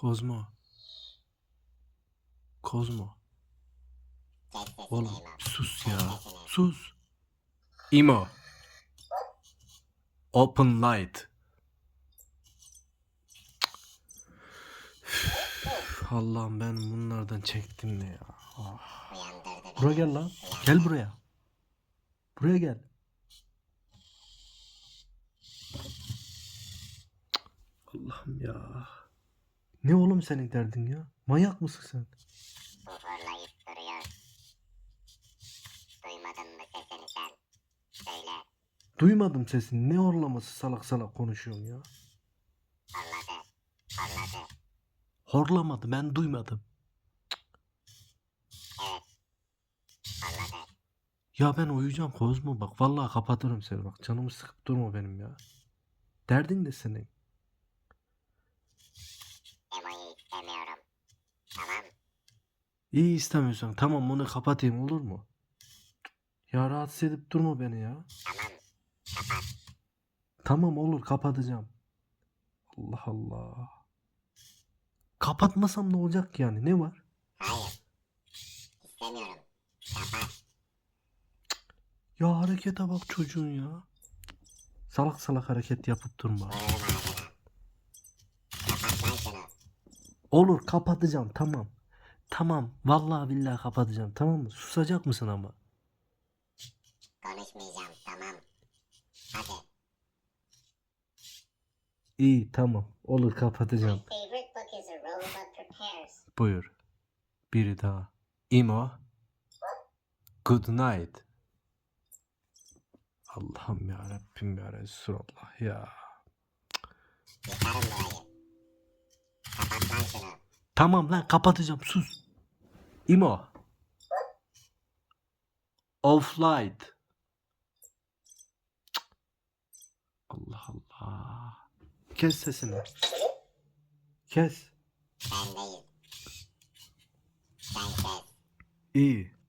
Kozmo. Kozmo. Oğlum sus ya. Sus. İmo. Open light. Allah'ım ben bunlardan çektim ne ya. Beni. Buraya gel lan. Gel buraya. Buraya gel. Allah'ım ya. Ne oğlum senin derdin ya? Manyak mısın sen? Duruyor. Duymadın mı sesini sen? Söyle. Duymadım sesini. Ne horlaması salak salak konuşuyorsun ya. Horladı. Horladı. Horlamadı ben duymadım. Evet. Horladı. Ya ben uyuyacağım Kozmo bak. Vallahi kapatırım seni bak. Canımı sıkıp durma benim ya. Derdin ne senin? Emo'yu istemiyorum. Tamam. İyi istemiyorsan tamam onu kapatayım olur mu? Ya rahatsız edip durma beni ya. Tamam. Kapat. Tamam olur kapatacağım. Allah Allah. Kapatmasam ne olacak yani? Ne var? Hayır. İstemiyorum. Kapat. Ya harekete bak çocuğun ya. Salak salak hareket yapıp durma. Olur kapatacağım tamam. Tamam vallahi billahi kapatacağım tamam mı? Susacak mısın ama? Konuşmayacağım. Tamam. Hadi. İyi tamam olur kapatacağım. Buyur. Biri daha. İmo. Good night. Allah'ım ya Rabbim ya Resulallah ya. Tamam lan kapatacağım sus. İmo. Cık. Allah Allah. Kes sesini. Kes. Ben değil. Sen kes. İyi.